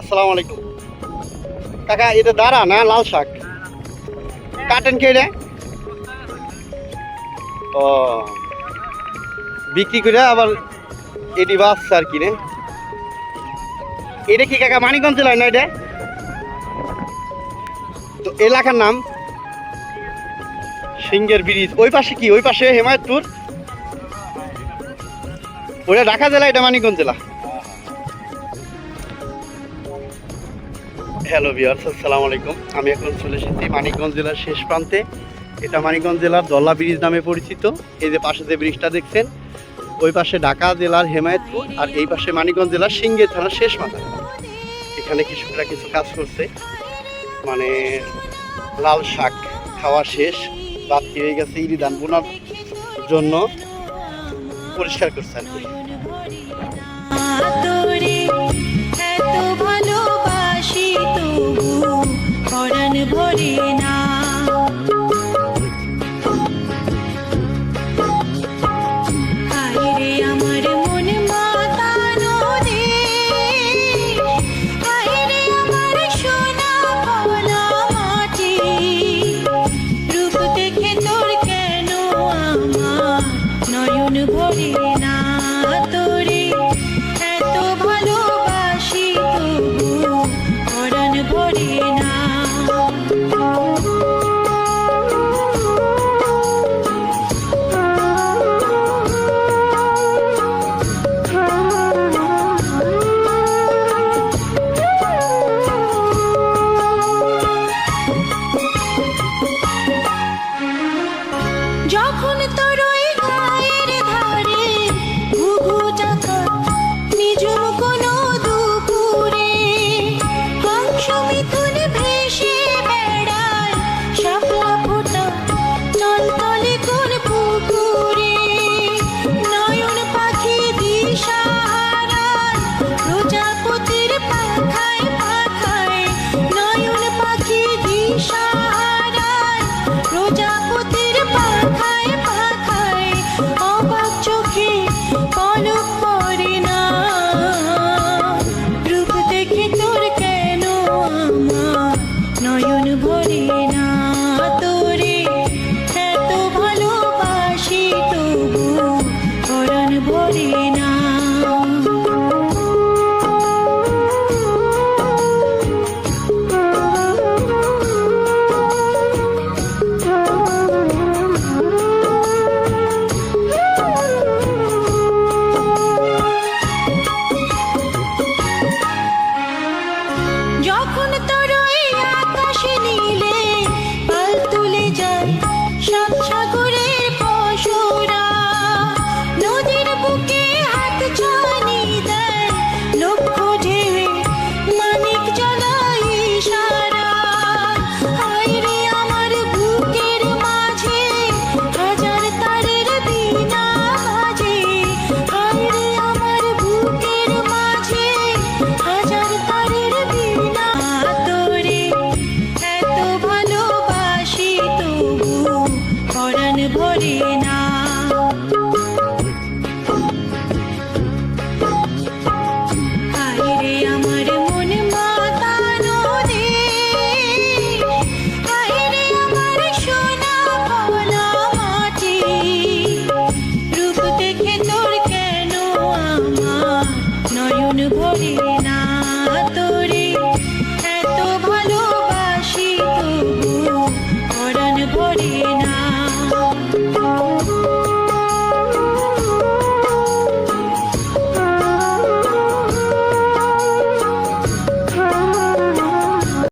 আসসালামু আলাইকুম। কাকা এটা দাঁড়া না লাল শাক। কাটেন কে রে ও, বিক্রি করে আবার এটি বাচ্চা আর কি এটা কি কাকা, মানিকগঞ্জ জেলায় না এটা? তো এলাকার নাম সিঙ্গের ব্রিজ। ওই পাশে কি? ওই পাশে হেমায়তপুর? ওটা ঢাকা জেলা, এটা মানিকগঞ্জ জেলা। হ্যালো বিয়ার্স আসসালামু আলাইকুম। আমি এখন চলে এসেছি মানিকগঞ্জ জেলার শেষ প্রান্তে। এটা মানিকগঞ্জ জেলার দল্লা ব্রিজ নামে পরিচিত। এই যে পাশে যে ব্রিজটা দেখছেন, ওই পাশে ঢাকা জেলার হেমায়তপুর আর এই পাশে মানিকগঞ্জ জেলার সিঙ্গে থানার শেষ মাথা এখানে কৃষকরা কিছু কাজ করছে। মানে লাল শাক খাওয়া শেষ, বাদ হয়ে গেছে ইরি ধান বোনার জন্য পরিষ্কার করছে আর কি। না যখন তো हरिना Corina.